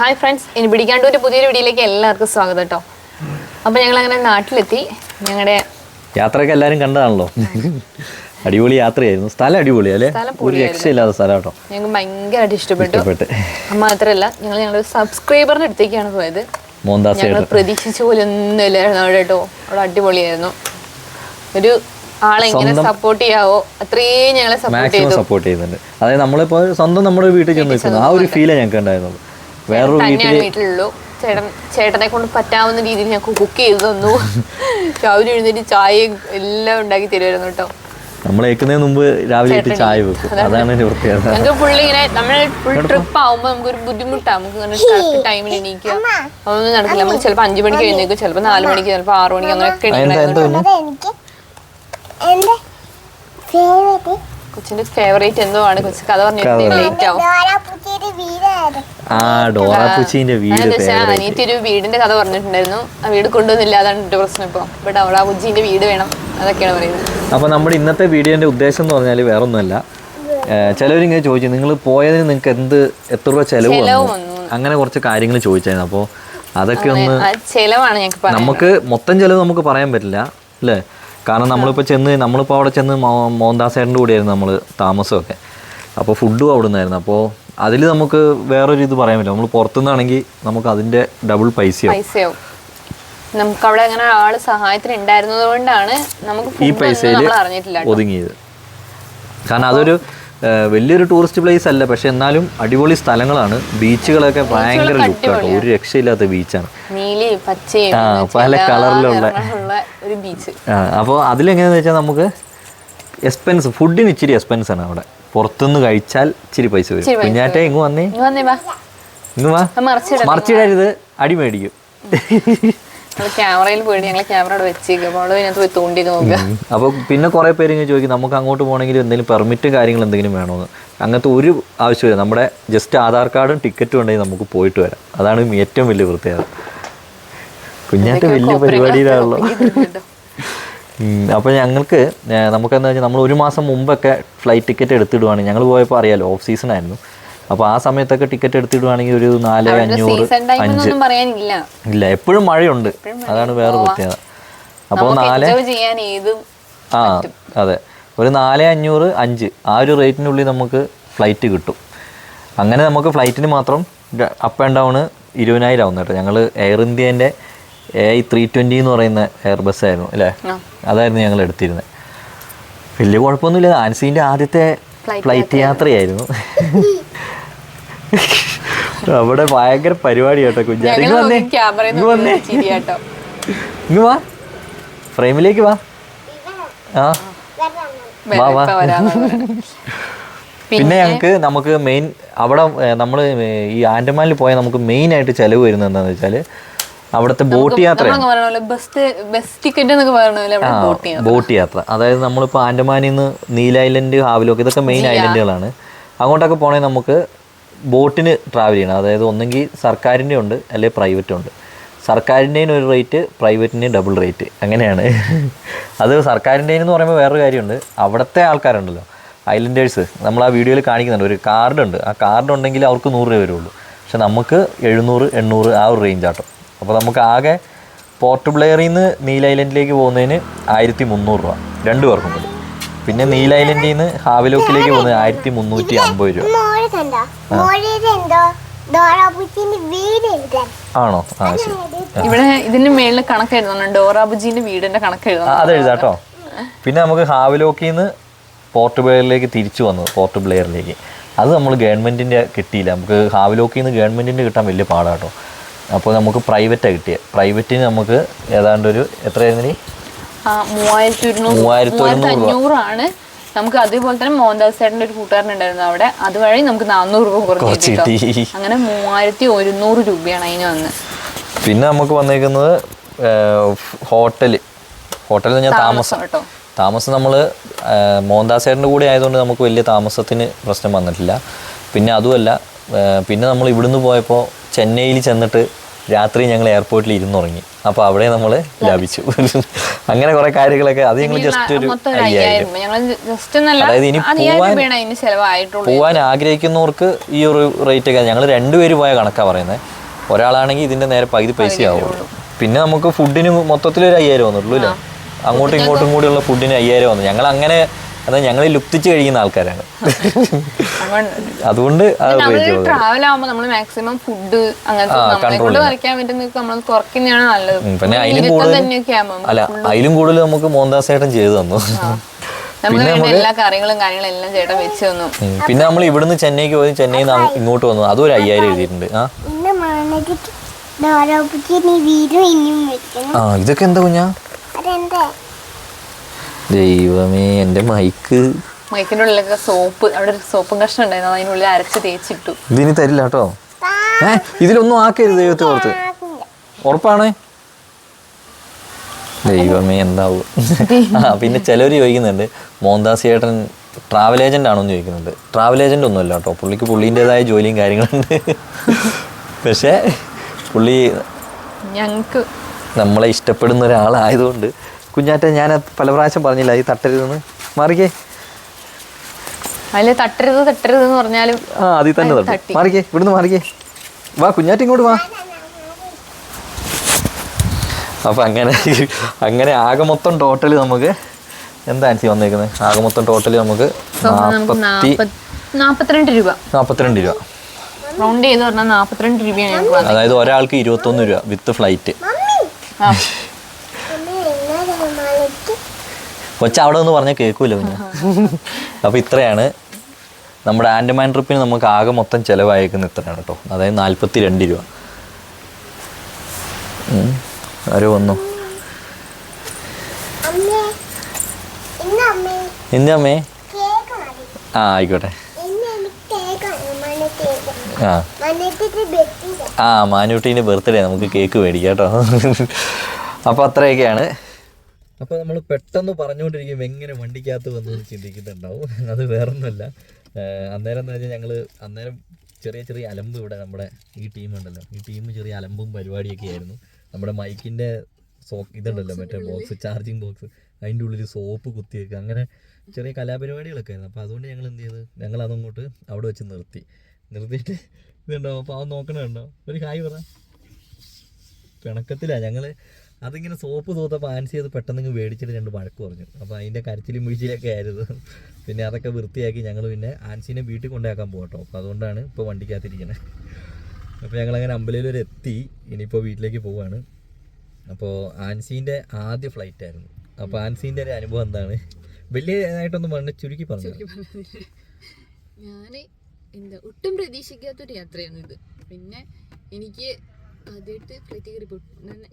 Hi friends ഇനി പിടിക്കാണ്ട് ഒരു പുതിയൊരു വീഡിയോയിലേക്ക് എല്ലാവർക്കും സ്വാഗതം കേട്ടോ അപ്പോൾ ഞങ്ങൾ അങ്ങനെ നാട്ടിലെത്തി. ഞങ്ങളുടെ യാത്രയൊക്കെ എല്ലാവരും കണ്ടതാണല്ലോ. അടിപൊളി യാത്രയായിരുന്നു. സ്ഥലം അടിപൊളി അല്ലേ? സ്ഥലം ഒരു രക്ഷയില്ലാത്ത സ്ഥലം കേട്ടോ ഞങ്ങൾക്ക് ഭയങ്കരമായിട്ട് ഇഷ്ടപ്പെട്ടു. മാത്രമല്ല ഞങ്ങൾ ഞങ്ങളുടെ സബ്സ്ക്രൈബറിന്റെ അടുത്തേക്കാണ് പോയത്. ഞങ്ങൾ പ്രതീക്ഷിച്ച പോലെ ഒന്നും ഇല്ലായിരുന്നു അവിടെ കേട്ടോ അവിടെ അടിപൊളിയായിരുന്നു. ഒരു ആളെ എങ്ങനെ സപ്പോർട്ട് ചെയ്യാവോ അത്രയും ഞങ്ങളെ സപ്പോർട്ട് മാക്സിമം ചെയ്തു. സപ്പോർട്ട് ചെയ്യുന്നുണ്ട്. അതായത് നമ്മളിപ്പോ സ്വന്തം നമ്മുടെ വീട്ടിൽ ചെന്ന് നിൽക്കുന്നു. ആ ഒരു ഫീലേ ഞങ്ങൾക്ക് ഉണ്ടായിരുന്നുള്ളൂ വേറൊരു തന്നെയാണ് വീട്ടിലുള്ളൂ ചേട്ടൻ ചേട്ടനെ കൊണ്ട് പറ്റാവുന്ന രീതിയിൽ ഞാൻ കുക്ക് ചെയ്തു തന്നു. രാവിലെ എഴുന്നേറ്റ് ചായയും എല്ലാം ഉണ്ടാക്കി തരുമായിരുന്നു കേട്ടോ. നമ്മൾ ഏക്കുന്നതിന് മുമ്പ് രാവിലെ ചായ വെക്കും. അതാണ്. ഫുള്ള് ഇങ്ങനെ നമ്മൾ ഫുൾ ട്രിപ്പ് ആവുമ്പോൾ നമുക്ക് ഒരു ബുദ്ധിമുട്ടാണ് നമുക്ക് ഇങ്ങനെ കറക്റ്റ് ടൈമിൽ എണീക്കുക. അതൊന്നും നടക്കില്ല. നമ്മൾ ചിലപ്പോൾ അഞ്ചു മണിക്ക് എഴുന്നേക്കും ചിലപ്പോൾ നാല് മണിക്ക് ചിലപ്പോൾ ആറു മണിക്ക് അങ്ങനെയൊക്കെ എണീക്കണം കൊച്ചിന്റെ ഫേവറേറ്റ് എന്തോ ആണ് കൊച്ചു കഥ പറഞ്ഞിട്ട് ലേറ്റ് ആവും. ആ ഡോറ പൂച്ചീന്റെ വീട് അനിയത്തി ഒരു വീടിന്റെ കഥ പറഞ്ഞിട്ടുണ്ടായിരുന്നു. ആ വീട് കൊണ്ടുവന്നില്ല അതാണ് എന്റെ പ്രശ്നം ഇപ്പൊ. ഇവിടെ ഉജ്ജിന്റെ വീട് വേണം അതൊക്കെയാണ് പറയുന്നത്. അപ്പോൾ നമ്മുടെ ഇന്നത്തെ വീഡിയോന്റെ ഉദ്ദേശം എന്ന് പറഞ്ഞാൽ വേറെ ഒന്നുമല്ല ചിലവരിങ്ങനെ ചോദിച്ചു നിങ്ങൾ പോയതിന് നിങ്ങൾക്ക് എന്ത് എത്ര രൂപ ചെലവ് വന്നു. അങ്ങനെ കുറച്ച് കാര്യങ്ങൾ ചോദിച്ചായിരുന്നു. അപ്പോൾ അതൊക്കെ ഒന്ന് ചെലവാണ് നമുക്ക് മൊത്തം ചെലവ് നമുക്ക് പറയാൻ പറ്റില്ല അല്ലേ? കാരണം നമ്മളിപ്പോൾ ചെന്ന് നമ്മളിപ്പോൾ അവിടെ ചെന്ന് മോഹൻദാസേട്ടന്റെ കൂടെയായിരുന്നു നമ്മൾ താമസമൊക്കെ. അപ്പോൾ ഫുഡും അവിടെ നിന്നായിരുന്നു അപ്പോൾ അതിൽ നമുക്ക് വേറൊരു ഇത് പറയാൻ പറ്റില്ല നമ്മൾ പുറത്തുനിന്നാണെങ്കിൽ നമുക്ക് അതിന്റെ ഡബിൾ പൈസയോ പൈസയാവും. നമുക്ക് അവിടെ അങ്ങനെ ആൾ സഹായത്തിന് ഉണ്ടായിരുന്നത് കൊണ്ടാണ് നമുക്ക് ഈ പൈസയിൽ. ഒതുങ്ങിയത്. കാരണം അതൊരു വലിയൊരു ടൂറിസ്റ്റ് പ്ലേസ് അല്ല പക്ഷെ എന്നാലും അടിപൊളി സ്ഥലങ്ങളാണ്. ബീച്ചുകളൊക്കെ ഭയങ്കര ലുക്കാട്ടോ ഒരു രക്ഷയില്ലാത്ത ബീച്ചാണ്. ആ, പല കളറിലുള്ള. അപ്പോൾ അതിലെങ്ങനെയാന്ന് വെച്ചാൽ നമുക്ക് എക്സ്പെൻസ് ഫുഡിന് ഇച്ചിരി എക്സ്പെൻസ് ആണ് അവിടെ. പുറത്തുനിന്ന് കഴിച്ചാൽ ഇച്ചിരി പൈസ വരും. കുഞ്ഞാറ്റെ ഇങ്ങ് വന്നേ. ഇങ്ങ് വാ. മറിച്ചിടരുത്. അടി മേടിക്കും. ക്യാമറയിൽ പോയിട്ട് ഞങ്ങൾ ക്യാമറ അവിടെ വെച്ചേക്കും. അപ്പോൾ അവൾ ഇതിനകത്ത് പോയി തോണ്ടിയൊക്കെ നോക്കുക അപ്പോൾ പിന്നെ കുറേ പേര് ഇങ്ങനെ ചോദിക്കും നമുക്ക് അങ്ങോട്ട് പോകണമെങ്കിൽ എന്തെങ്കിലും പെർമിറ്റ് കാര്യങ്ങൾ എന്തെങ്കിലും വേണമെന്ന് അങ്ങനത്തെ ഒരു ആവശ്യമില്ല. നമ്മുടെ ജസ്റ്റ് ആധാർ കാർഡും ടിക്കറ്റും ഉണ്ടെങ്കിൽ നമുക്ക് പോയിട്ട് വരാം. അതാണ് ഏറ്റവും വലിയ പ്രത്യേകത. കുഞ്ഞാട്ട് വലിയ പരിപാടിയിലാണല്ലോ. അപ്പോൾ ഞങ്ങൾക്ക് നമുക്ക് നമുക്കെന്താ വെച്ചാൽ നമ്മൾ ഒരു മാസം മുമ്പൊക്കെ ഫ്ലൈറ്റ് ടിക്കറ്റ് എടുത്തിടുവാണെങ്കിൽ ഞങ്ങൾ പോയപ്പോൾ അറിയാലോ ഓഫ് സീസൺ ആയിരുന്നു. അപ്പോൾ ആ സമയത്തൊക്കെ ടിക്കറ്റ് എടുത്തിടുവാണെങ്കിൽ ഒരു നാല് അഞ്ഞൂറ് അഞ്ച്. ഇല്ല എപ്പോഴും മഴയുണ്ട്. അതാണ് വേറെ പ്രത്യേകത. അപ്പോൾ നാല് ആ അതെ. ഒരു നാല് അഞ്ഞൂറ് അഞ്ച്. ആ ഒരു റേറ്റിനുള്ളിൽ നമുക്ക് ഫ്ലൈറ്റ് കിട്ടും. അങ്ങനെ നമുക്ക് ഫ്ലൈറ്റിന് മാത്രം അപ്പ് ആൻഡ് ഡൗൺ ഇരുപതിനായിരം ആവുന്ന കേട്ടോ. ഞങ്ങൾ എയർ ഇന്ത്യേന്റെ എ ഐ ത്രീ ട്വന്റി എന്ന് പറയുന്ന എയർ ബസ് ആയിരുന്നു അല്ലേ. അതായിരുന്നു ഞങ്ങൾ എടുത്തിരുന്നത് വലിയ കുഴപ്പമൊന്നുമില്ല. ആൻസീന്റെ ആദ്യത്തെ ഫ്ലൈറ്റ് യാത്രയായിരുന്നു. അവിടെ ഭയങ്കര പരിപാടി കേട്ടോ കുഞ്ഞാടി ഇങ്ങ് വന്നേ. ക്യാമറയിൽ ഇങ്ങ് വന്നേ. ചിരിയാട്ടോ ഇങ്ങ് വാ. ഫ്രെയിമിലേക്ക് വാ. ആ. വാ, വാ. പിന്നെ ഞങ്ങൾക്ക് നമുക്ക് മെയിൻ അവിടെ നമ്മൾ ഈ ആൻഡമാനിൽ പോയാൽ നമുക്ക് മെയിൻ ആയിട്ട് ചെലവ് വരുന്നത് എന്താണെന്ന് വെച്ചാൽ അവിടുത്തെ ബോട്ട് യാത്ര. ബോട്ട് യാത്ര. അതായത് നമ്മളിപ്പോൾ ആൻഡമാനിൽ നിന്ന് നീല ഐലൻഡ് ഹാവിലോക്ക് ഇതൊക്കെ മെയിൻ ഐലൻഡുകളാണ് അങ്ങോട്ടൊക്കെ പോകണമെങ്കിൽ നമുക്ക് ബോട്ടിന് ട്രാവൽ ചെയ്യണം. അതായത് ഒന്നെങ്കിൽ സർക്കാരിന്റെ ഉണ്ട് അല്ലെങ്കിൽ പ്രൈവറ്റ് ഉണ്ട്. സർക്കാരിന്റെതിന് ഒരു റേറ്റ് പ്രൈവറ്റിന്റെയും ഡബിൾ റേറ്റ് അങ്ങനെയാണ്. അത് സർക്കാരിന്റെയും എന്ന് പറയുമ്പോൾ വേറൊരു കാര്യമുണ്ട്. അവിടുത്തെ ആൾക്കാരുണ്ടല്ലോ. ഐലൻഡേഴ്സ് നമ്മൾ ആ വീഡിയോയിൽ കാണിക്കുന്നുണ്ട്. ഒരു കാർഡ് ഉണ്ട് ആ കാർഡ് ഉണ്ടെങ്കിൽ അവർക്ക് നൂറ് രൂപ വരുള്ളൂ. പക്ഷെ നമുക്ക് എഴുന്നൂറ് എണ്ണൂറ് ആ ഒരു റേഞ്ച് ആട്ടോ അപ്പോൾ നമുക്ക് ആകെ പോർട്ട് ബ്ലെയറിൽ നിന്ന് നീല ഐലൻഡിലേക്ക് പോകുന്നതിന് ആയിരത്തി മുന്നൂറ് രൂപ. രണ്ട് പേർക്കും കൂടി. പിന്നെ നീല ഐലൻഡിൽ നിന്ന് ഹാവിലോക്കിലേക്ക് പോകുന്നത് ആയിരത്തി മുന്നൂറ്റി അമ്പത് രൂപ. ആണോ? ആ ശരി. ഇവിടെ ഇതിന്റെ മേളിൽ കണക്ക് എഴുതണം ഡോറാബുജിന്റെ വീടിന്റെ കണക്ക് എഴുതണം അത് എഴുതാട്ടോ. പിന്നെ നമുക്ക് ഹാവിലോക്കിന്ന് പോർട്ട് ബ്ലെയറിലേക്ക് തിരിച്ചു വന്നു പോർട്ട് ബ്ലെയറിലേക്ക്. അത് നമ്മൾ ഗവൺമെന്റിന്റെ കിട്ടിയില്ല. നമുക്ക് ഹാവിലോക്കിന്ന് ഗവൺമെന്റിന്റെ ഗവൺമെന്റിന്റെ കിട്ടാൻ വലിയ പാടാട്ടോ. അപ്പോൾ നമുക്ക് പ്രൈവറ്റാണ് കിട്ടിയ. പ്രൈവറ്റിന് നമുക്ക് ഏതാണ്ട് ഒരു എത്രയായിരുന്നു മൂവായിരത്തി മൂവായിരത്തി അഞ്ഞൂറാണ്. നമുക്ക് അതേപോലെ തന്നെ മോഹൻദാസ് ചേട്ടന്റെ ഒരു കൂട്ടുകാരനുണ്ടായിരുന്നു അവിടെ. അതുവഴി നമുക്ക് നാനൂറ് രൂപ കുറച്ച് കുറച്ച് കിട്ടി. കിട്ടി. കേട്ടോ. അങ്ങനെ മൂവായിരത്തി ഒരുന്നൂറ് രൂപയാണ് അതിന് വന്ന്. പിന്നെ നമുക്ക് വന്നേക്കുന്നത് ഹോട്ടൽ ഹോട്ടലിൽ ഞാൻ താമസം കേട്ടോ. താമസം നമ്മൾ മോഹൻദാസേട്ടന്റെ കൂടെ ആയതുകൊണ്ട് നമുക്ക് വലിയ താമസത്തിന് പ്രശ്നം വന്നിട്ടില്ല. പിന്നെ അതുമല്ല പിന്നെ നമ്മൾ ഇവിടുന്ന് പോയപ്പോൾ ചെന്നൈയിൽ ചെന്നിട്ട് രാത്രി ഞങ്ങൾ എയർപോർട്ടിൽ ഇരുന്നുറങ്ങി അപ്പോൾ അവിടെ നമ്മൾ ലാഭിച്ചു. അങ്ങനെ കുറെ കാര്യങ്ങളൊക്കെ അത് ഞങ്ങൾ ജസ്റ്റ് ഒരു അയ്യായിരം അതായത് ഇനി പോവാൻ പോവാൻ- ആഗ്രഹിക്കുന്നവർക്ക് ഈ ഒരു റേറ്റ് ഒക്കെ ഞങ്ങൾ രണ്ടുപേര് പോയ കണക്കാ പറയുന്നത് ഒരാളാണെങ്കിൽ ഇതിന്റെ നേരെ പകുതി പൈസ ആവുള്ളൂ. പിന്നെ നമുക്ക് ഫുഡിന് മൊത്തത്തിൽ ഒരു അയ്യായിരം വന്നുള്ളൂ അല്ലേ? അങ്ങോട്ടും ഇങ്ങോട്ടും കൂടിയുള്ള ഫുഡിന് അയ്യായിരം വന്നു. ഞങ്ങൾ അങ്ങനെ അതായത് ഞങ്ങൾ ലുപ്തിച്ച് കഴിക്കുന്ന ആൾക്കാരാണ്. അതുകൊണ്ട് നമ്മൾ റേറ്റ് ട്രാവൽ ആകുമ്പോൾ നമ്മൾ മാക്സിമം ഫുഡ് അങ്ങനത്തെ പിന്നെ അതിലും കൂടുതൽ അല്ല അതിലും കൂടുതൽ നമുക്ക് മോഹൻദാസേട്ടൻ ചെയ്തു തന്നു. നമുക്ക് ഉം, പിന്നെ നമ്മൾ ഇവിടുന്ന് ചെന്നൈക്ക് പോയി ചെന്നൈ നിന്ന് ഇങ്ങോട്ട് വന്നു. അതും ഒരു അയ്യായിരം എഴുതിയിട്ടുണ്ട്. ആ? ഇതൊക്കെ എന്താ കുഞ്ഞാ? ദൈവമേ എന്റെ മൈക്ക്. മൈക്കിന്റെ ഉള്ളിലൊക്കെ സോപ്പ് അവിടെ ഒരു സോപ്പും കഷ്ണം ഉണ്ടായിരുന്നു അത് അതിനുള്ളിൽ അരച്ച് തേച്ചിട്ടു. ഇതിന് തരില്ല കേട്ടോ ഏ ഇതിലൊന്നും ആക്കരുത് ദൈവത്തെ ഓർത്ത്. ഉറപ്പാണ്? ദൈവമേ എന്താവും? ആ പിന്നെ ചിലവർ ചോദിക്കുന്നുണ്ട് മോഹൻദാസ് ചേട്ടൻ ട്രാവൽ ഏജന്റ് ആണോന്ന് ചോദിക്കുന്നുണ്ട്. ട്രാവൽ ഏജന്റ് ഒന്നുമല്ല കേട്ടോ പുള്ളിക്ക് പുള്ളീന്റെതായ ജോലിയും കാര്യങ്ങളുണ്ട്. പക്ഷേ പുള്ളി ഞങ്ങൾക്ക് നമ്മളെ ഇഷ്ടപ്പെടുന്ന ഒരാളായതുകൊണ്ട് കുഞ്ഞാറ്റ ഞാൻ പല പ്രാവശ്യം പറഞ്ഞില്ല ഈ തട്ടരുതെന്ന്. മാറിക്കേ. അതിൽ തട്ടരുത് തട്ടരുത് എന്ന് പറഞ്ഞാലും ആ അതിൽ തന്നെ തട്ടും. മാറിക്കേ ഇവിടുന്ന് മാറിക്കേ. വാ കുഞ്ഞാറ്റ ഇങ്ങോട്ട് വാ. അപ്പം അങ്ങനെ അങ്ങനെ ആകെ മൊത്തം ടോട്ടൽ നമുക്ക് എന്താ ആൻസി വന്നേക്കുന്നത് ആകെ മൊത്തം ടോട്ടൽ നമുക്ക് ഇപ്പം നമുക്ക് നാൽപ്പത്തി നാപ്പത് നാപ്പത്തിരണ്ട് രൂപ. നാൽപ്പത്തിരണ്ട് രൂപ. റൗണ്ട് ചെയ്ത് പറഞ്ഞാൽ നാപ്പത്തിരണ്ട് രൂപയാണ് അതായത് ഒരാൾക്ക് ഇരുപത്തൊന്ന് രൂപ വിത്ത് ഫ്ലൈറ്റ് ആ അമ്മ എന്നാ മാലയ്ക്ക് കൊച്ച അവിടെ നിന്ന് പറഞ്ഞാൽ കേൾക്കൂല പിന്നെ അപ്പോൾ ഇത്രയാണ്. നമ്മുടെ ആൻഡമാൻ ട്രിപ്പിന് നമുക്ക് ആകെ മൊത്തം ചിലവായേക്കുന്ന ഇത്രയാണ് കേട്ടോ. അതായത് നാൽപ്പത്തി രണ്ട് രൂപ. ആരോ വന്നു. അമ്മേ ഇന്ന് അമ്മേ. എന്താ അമ്മേ? ആ ആയിക്കോട്ടെ. ആ. ആ മാനൂട്ടീന്റെ ബർത്ത്ഡേ നമുക്ക് കേക്ക് മേടിക്കാം കേട്ടോ. അപ്പോൾ അത്രയൊക്കെയാണ്. അപ്പോൾ നമ്മൾ പെട്ടെന്ന് പറഞ്ഞുകൊണ്ടിരിക്കും എങ്ങനെ വണ്ടിക്കകത്ത് വന്നു ചിന്തിക്കുന്നുണ്ടാവും. അത് വേറൊന്നുമല്ല. അന്നേരം എന്ന് വെച്ചാൽ ഞങ്ങൾ അന്നേരം ചെറിയ ചെറിയ അലമ്പ് ഇവിടെ നമ്മുടെ ഈ ടീം ഉണ്ടല്ലോ. ഈ ടീം ചെറിയ അലമ്പും പരിപാടിയൊക്കെ ആയിരുന്നു. നമ്മുടെ മൈക്കിന്റെ സോ ഇതുണ്ടല്ലോ മറ്റേ ബോക്സ് ചാർജിങ് ബോക്സ് അതിന്റെ ഉള്ളിൽ സോപ്പ് കുത്തിയേക്കുക അങ്ങനെ ചെറിയ കലാപരിപാടികളൊക്കെ ആയിരുന്നു. അപ്പോൾ അതുകൊണ്ട് ഞങ്ങൾ എന്ത് ചെയ്ത്? ഞങ്ങൾ അതങ്ങോട്ട് അവിടെ വെച്ച് നിർത്തി. നിർത്തിയിട്ട് ഇതുണ്ടോ? അപ്പോൾ അവൻ നോക്കണുണ്ടോ ഒരു ഹായ് പറ. പിണക്കത്തിലാണ് ഞങ്ങൾ അതിങ്ങനെ സോപ്പ് തൂത്തപ്പോൾ ആൻസി അത് പെട്ടെന്ന് മേടിച്ചിട്ട് രണ്ട് വഴക്ക് പറഞ്ഞു. അപ്പോൾ അതിന്റെ കരച്ചിലും വീഴ്ചയിലൊക്കെ ആയിരുന്നു. പിന്നെ അതൊക്കെ വൃത്തിയാക്കി ഞങ്ങൾ പിന്നെ ആൻസിനെ വീട്ടിൽ കൊണ്ടാക്കാൻ പോകട്ടോ. അപ്പോൾ അതുകൊണ്ടാണ് ഇപ്പോൾ വണ്ടിക്കകത്തിരിക്കുന്നത് അപ്പോൾ ഞങ്ങളങ്ങനെ അമ്പലയിൽ വരെ എത്തി. ഇനിയിപ്പോൾ വീട്ടിലേക്ക് പോവാണ്. അപ്പോൾ ആൻസീന്റെ ആദ്യ ഫ്ലൈറ്റ് ആയിരുന്നു. അപ്പോൾ ആൻസീന്റെ ഒരു അനുഭവം എന്താണ്? വലിയതായിട്ടൊന്നും പറഞ്ഞ് ചുരുക്കി പറഞ്ഞു ഞാൻ എന്താ ഒട്ടും പ്രതീക്ഷിക്കാത്തൊരു യാത്രയാണ് ഇത്. പിന്നെ എനിക്ക് ആദ്യമായിട്ട് ഫ്ലൈറ്റ് കയറി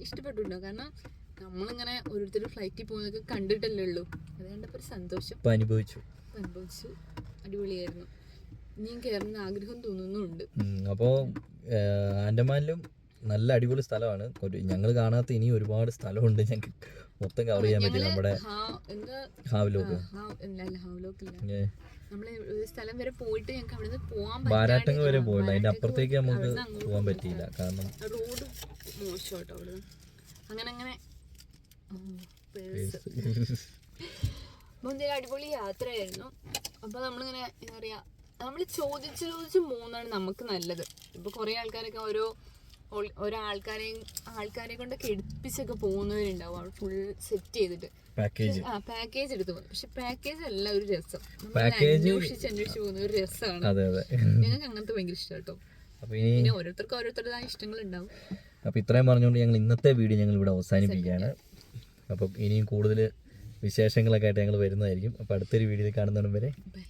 ഇഷ്ടപ്പെട്ടുണ്ടോ കാരണം നമ്മളിങ്ങനെ ഓരോരുത്തർ ഫ്ലൈറ്റിൽ പോകുന്നതൊക്കെ കണ്ടിട്ടല്ലേ ഉള്ളൂ. അത് കണ്ടപ്പോൾ ഒരു സന്തോഷം. അനുഭവിച്ചു. അനുഭവിച്ചു. അടിപൊളിയായിരുന്നു. ഇനിയും കയറുന്ന ആഗ്രഹം തോന്നുന്നുണ്ട്. അപ്പോൾ ആൻഡമാനിലും നല്ല അടിപൊളി സ്ഥലമാണ്. ഒരു ഞങ്ങൾ കാണാത്ത ഇനി ഒരുപാട് സ്ഥലമുണ്ട് ഞങ്ങൾക്ക് മൊത്തം കവർ ചെയ്യാൻ പറ്റില്ല. നമ്മുടെ ഹാവ്ലോക്ക്. സ്ഥലം വരെ പോയില്ല. അതിന്റെ അപ്പുറത്തേക്ക് നമുക്ക് പോകാൻ പറ്റിയില്ല. കാരണം റോഡ് മോശം അങ്ങനെ അങ്ങനെ. മുന്തിരി അടിപൊളി യാത്രയായിരുന്നു. അപ്പോൾ നമ്മളിങ്ങനെ എന്താ പറയുക നമ്മൾ ചോദിച്ചു ചോദിച്ച് പോകുന്നതാണ് നമുക്ക് നല്ലത്. ഇപ്പോൾ കുറേ ആൾക്കാരൊക്കെ ഓരോ ആൾക്കാരെയും ആൾക്കാരെ കൊണ്ട് എടുപ്പിച്ചൊക്കെ പോകുന്നവരുണ്ടാവും. അവിടെ ഫുൾ സെറ്റ് ചെയ്തിട്ട്. പാക്കേജ് ആ പാക്കേജ് എടുത്ത് പോകും. പക്ഷെ പാക്കേജ് അല്ല ഒരു രസം. അന്വേഷിച്ച് അന്വേഷിച്ച് പോകുന്ന ഒരു രസമാണ്. ഞങ്ങൾക്ക് അങ്ങനത്തെ ഭയങ്കര ഇഷ്ടം കേട്ടോ പിന്നെ ഓരോരുത്തർക്കും ഓരോരുത്തരുടേതായ ഇഷ്ടങ്ങൾ ഉണ്ടാവും അപ്പോൾ ഇത്രയും പറഞ്ഞുകൊണ്ട് ഞങ്ങൾ ഇന്നത്തെ വീഡിയോ ഞങ്ങൾ ഇവിടെ അവസാനിപ്പിക്കുകയാണ് അപ്പം ഇനിയും കൂടുതൽ വിശേഷങ്ങളൊക്കെ ആയിട്ട് ഞങ്ങൾ വരുന്നതായിരിക്കും. അപ്പോൾ അടുത്തൊരു വീഡിയോയിൽ കാണുന്നതുവരെ ബൈ.